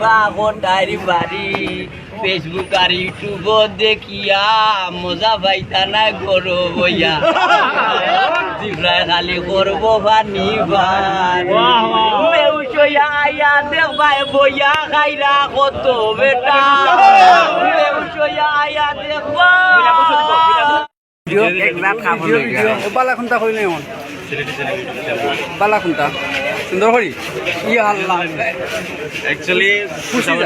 বাগটারি বাড়ি। ফেসবুক আর ইউটিউব দেখিয়া মজা পাইতা না গরো বইয়া। জিব্রায় খালি করব পানি ভান আইয়া দেখবাই বইয়া খাইরা কত বেটা। আইয়া দেখবা বালা খুন্তা কইলে বালা খুন্তা সুন্দর করি ই আল্লাহ অ্যাকচুয়ালি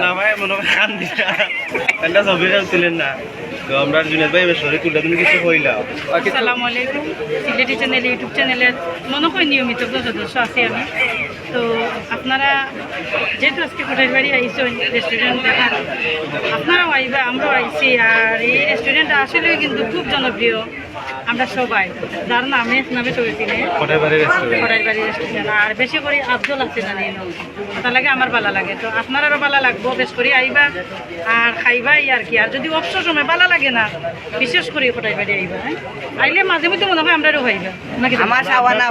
না ভাই মনে হয় কান দিয়া একটা ছবি তুলেন না। তো আমরা জুনেদ ভাই সরে তুলে তুমি কিছু কইলাম আসসালামু আলাইকুম। সিলেটি চ্যানেল ইউটিউব চ্যানেলের মনে হয় নিয়মিত সদস্য আছি আমি। তো আপনারা যেহেতু আজকে কোটার বাড়ি আইসো রেস্টুরেন্ট দেখার আপনারাও আইবা আমরাও আইছি। আর এই রেস্টুরেন্টটা আসলে কিন্তু খুব জনপ্রিয়। আমরা সবাই। যার নামে নামে রেস্টুরেন্ট বাড়ি রেস্টুরেন্ট আর বেশি করে আফজল আছে জানি ওটা লাগে আমার ভালো লাগে। তো আপনারও ভালো লাগবো বেশ করে আইবা আর খাইবাই আর কি। আর যদি অবসর সময় ভালো লাগে না বিশেষ করে কোটাই বাড়ি আইবা হ্যাঁ? আইলে মাঝে মধ্যে মনে হয় আমরাও খাইবা নাকি আমার সাবানা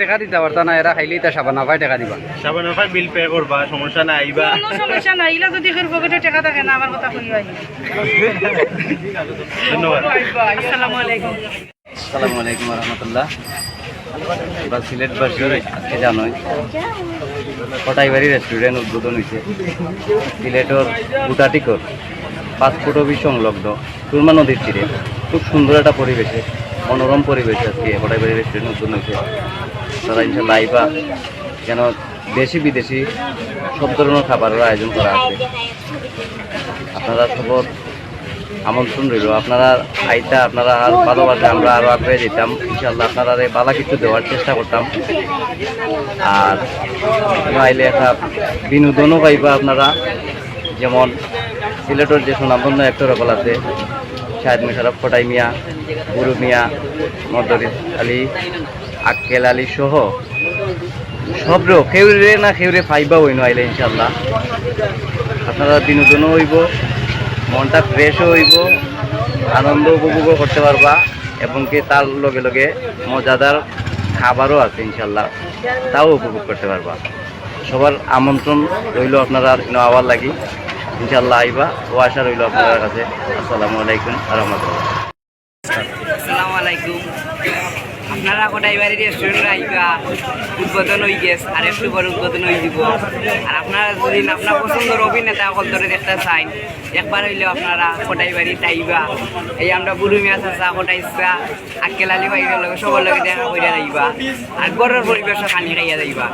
টাকা দিতে পারতা না এরা খাইলেই তা সাবানা পাই টাকা দিবা। সাবান বিল পে করবা সমস্যা নাই আইবা। কোনো সমস্যা নাই ইলা যদি এর পকেটে টাকা থাকে না আমার কথা শুনি ভাই ধন্যবাদ। আসসালামু আলাইকুম। আসসালামু আলাইকুম রহমতুল্লাহ। এবার সিলেটবাসীর আজকে জানোই কটাইবাড়ি রেস্টুরেন্ট উদ্বোধন হয়েছে সিলেটর গুটাটিকর পাসপোর্ট অফিস সংলগ্ন সুরমা নদীর তীরে। খুব সুন্দর একটা পরিবেশে মনোরম পরিবেশে আজকে কটাইবাড়ি রেস্টুরেন্ট উদ্বোধন হয়েছে তারা ইনশাল্লাহ আইবা যেন দেশি বিদেশি সব ধরনের খাবারের আয়োজন করা আছে। আপনারা সবর আমন্ত্রণ রইল আপনারা আইতা, আপনারা আর ভালোবাসে আমরা আরও আগে যেতাম ইনশাল্লাহ আপনারা বালা কিছু দেওয়ার চেষ্টা করতাম। আর আইলে একটা বিনোদনও পাইবা আপনারা। যেমন সিলেটের যে সুনামধন্য একটা রকল আছে, শাহেদ মিশারফ ফটাই মিয়া, গুরু মিয়া মদরিস আলী, আক্কেল আলী সহ সবরেও খেউরে না খেউরে ফাইবা হইন আইলে ইনশাল্লাহ আপনারা বিনোদনও হইব। মনটা ফ্রেশও হইব, আনন্দ উপভোগও করতে পারবা, এবং কি তার লগে লগে মজাদার খাবারও আছে, ইনশাল্লাহ। তাও উপভোগ করতে পারবা। সবার আমন্ত্রণ রইল আপনারা আওয়ার লাগি। ইনশাল্লাহ আইবা, ও আশা রইল আপনার কাছে। আসসালামু আলাইকুম রহমতুল্লাহ। আসসালামু আলাইকুম। আপনারা কোটাই বাড়ি রেস্টুরেন্ট আইবা উদ্বোধন হয়ে গেছে, আর একটু পরে উদ্বোধন হয়ে যাব আর আপনারা যদি আপনার পছন্দের অভিনেতা সকল ধরে দেখতে চাই, একবার হইলেও আপনারা কোটাই বাড়ি তাইবা এই আমরা বুড়ু মিয়া চাচা কোটাই চা আকে আলী বাইরের লগে সবার লগে দেখা করে যাইবা। আর গড়ের পরিবেশও খানি খাইয়া যাইবা।